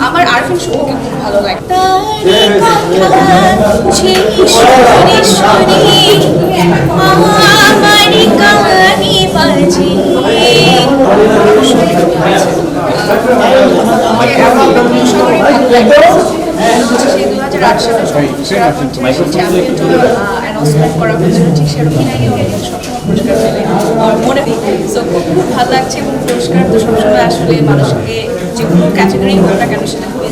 আমার আরফিন শুভকে খুব ভালো লাগে। মনে খুব ভালো লাগছে এবং পুরস্কার তো সবসময় আসলে মানুষকে যে কোনো ক্যাটাগরি হোক না কেন সেটা খুব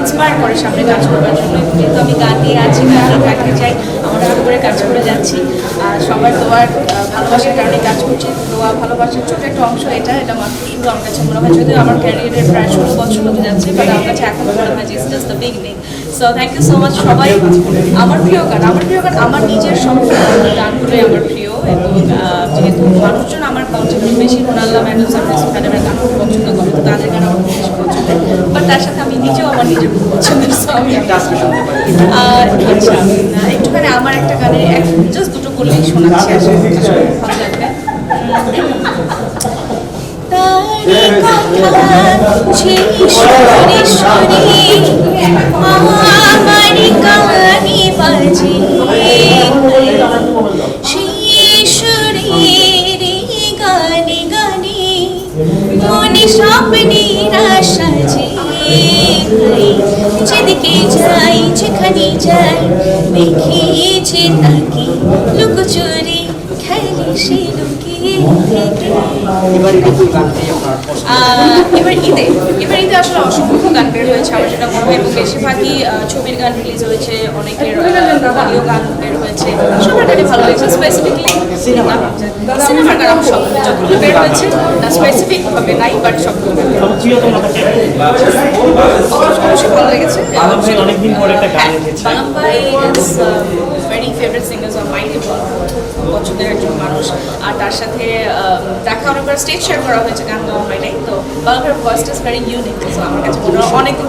ইন্সপায়ার করে সামনে কাজ করবার জন্য। যেহেতু আমি গান নিয়ে আছি নিয়ে থাকতে চাই, আমরা ভালো করে কাজ করে যাচ্ছি। আর সবার দোয়ার ভালোবাসার কারণে কাজ করছি। দোয়া, ভালোবাসার ছোট একটা অংশ এটা এটা মাত্র শুরু আমার কাছে মনে হয়। যদিও আমার ক্যারিয়ারের প্রায় ষোলো বছর হতে যাচ্ছে বাট আমার কাছে এখন মনে হয় যে just the beginning so thank you so much সবাই। আমার প্রিয় গান, আমার প্রিয় গান, আমার নিজের সব গানগুলোই আমার প্রিয়। এবং যেহেতু মানুষজন আমার কন্টেন্ট বেশি রোনাল্লা ম্যাডাম ম্যাডামের গান পছন্দ করে, তো তাদের গান আমার খুব বেশি পছন্দের বাট তার সাথে আমি নিজেও আমার নিজের পছন্দের সো আর আচ্ছা একটুখানি আমার একটা গানে জাস্ট দুটো করলেই শোনাচ্ছি। আসলে ভালো লাগবে। কথা যে ঈশ্বরে ঈশ্বরে আমারি কানে বাজে। সেই গানে গানে। মনে স্বপ্নের সাজে যেদিকে যাই যেখানে যাই দেখিয়েছে তাকে লুকোচুরি খেলে সে লুকিয়ে থেকে। এবার ঈদে এবার ঈদে আসলে অসংখ্য গান বের হয়েছে আমার যেটা মনে হয় এবং বেশিরভাগই ছবির গান রিলিজ হয়েছে অনেকের ভিডিও গান বের হয়েছে। সবার গানই ভালো লেগেছে স্পেসিফিকলি সিনেমার গান। আমার সব যতগুলো বের হয়েছে না স্পেসিফিক ভাবে নাই বাট সবগুলো ভাই অনেকদিন পরে একটা গান লিখেছে। ফেভারিট সিঙ্গার্স অফ মাইন্ড পছন্দের একজন মানুষ আর তার সাথে দেখা অনেকবার স্টেজ শেয়ার করা হয়েছে গান গাওয়া হয় নাই তো বাংলা ভাইয়ের ভয়েসটা ইজ আমার কাছে মনে হয় অনেকদিন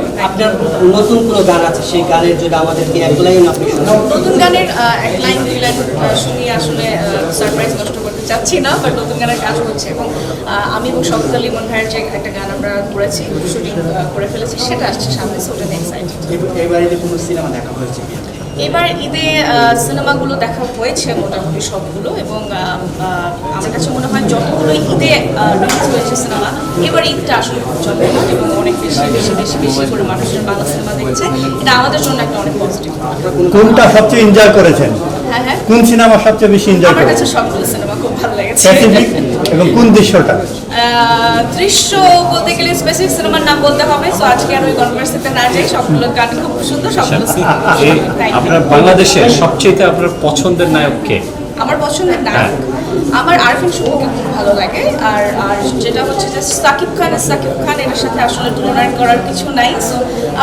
আপনার নতুন কোনো গান আছে? সেই গানের যদি আমাদেরকে এক লাইন আপনি নতুন গানের এক লাইন দুই লাইন আহ, আসলে সারপ্রাইজ নষ্ট করতে চাচ্ছি না বাট নতুন গানের কাজ হচ্ছে। এবং আমি এবং শব্দ লিমন ভাইয়ের যে একটা গান আমরা করেছি শুটিং করে ফেলেছি সেটা আসছে সামনে সো ওটা এক্সাইটেড এবারে কোনো সিনেমা দেখা হয়েছে কি? এবার ঈদে সিনেমাগুলো দেখা হয়েছে মোটামুটি সবগুলো এবং আমার কাছে মনে হয় যতগুলো ঈদে রিলিজ হয়েছে সিনেমা এবার ঈদটা আসলে খুব চলে এবং অনেক বেশি বেশি বেশি বেশি করে মানুষের বাংলা সিনেমা দেখছে। এটা আমাদের জন্য একটা অনেক পজিটিভ কোনটা সবচেয়ে এনজয় করেছেন? হ্যাঁ হ্যাঁ। কোন সিনেমা সবচেয়ে বেশি এনজয় আমার কাছে সবগুলো সিনেমা খুব ভালো স্পেসিফিক এবং কোন দৃশ্যটা? দৃশ্য বলতে গেলে স্পেসিফিক সিনেমার নাম বলতে হবে। সো আজকে আর ওই কনভার্সিতে না যাই সবগুলো গান খুব সুন্দর সবগুলো you. আপনার বাংলাদেশের সবচেয়ে আপনার পছন্দের নায়ক কে? আমার পছন্দের নায়ক? আমার আরফিন শুভকে খুব ভালো লাগে। আর আর যেটা হচ্ছে যে সাকিব খান আর সাকিব খান এর সাথে আসলে তুলনা করার কিছু নাই। সো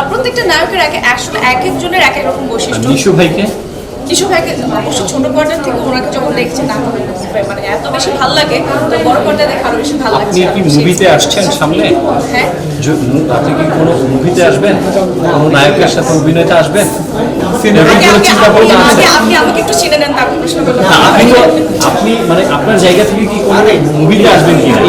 প্রত্যেকটা নায়কের এক আসলে এক একজনের এক এক রকম বৈশিষ্ট্য। নিশু ভাইকে? যিশু ভাইকে অবশ্য ছোট পর্দার থেকে ওনাকে যখন দেখছে না মানে এত বেশি ভালো লাগে তো বড় পর্দায় দেখে আরও বেশি ভালো আপনি লাগছে কি মুভিতে আসছেন সামনে? হ্যাঁ। আপনি কি কোনো মুভিতে আসবেন কোনো নায়কের সাথে অভিনয়তে আসবেন আপনি তো মানে আপনার জায়গা থেকে কি কোনো মুভিতে আসবেন কি না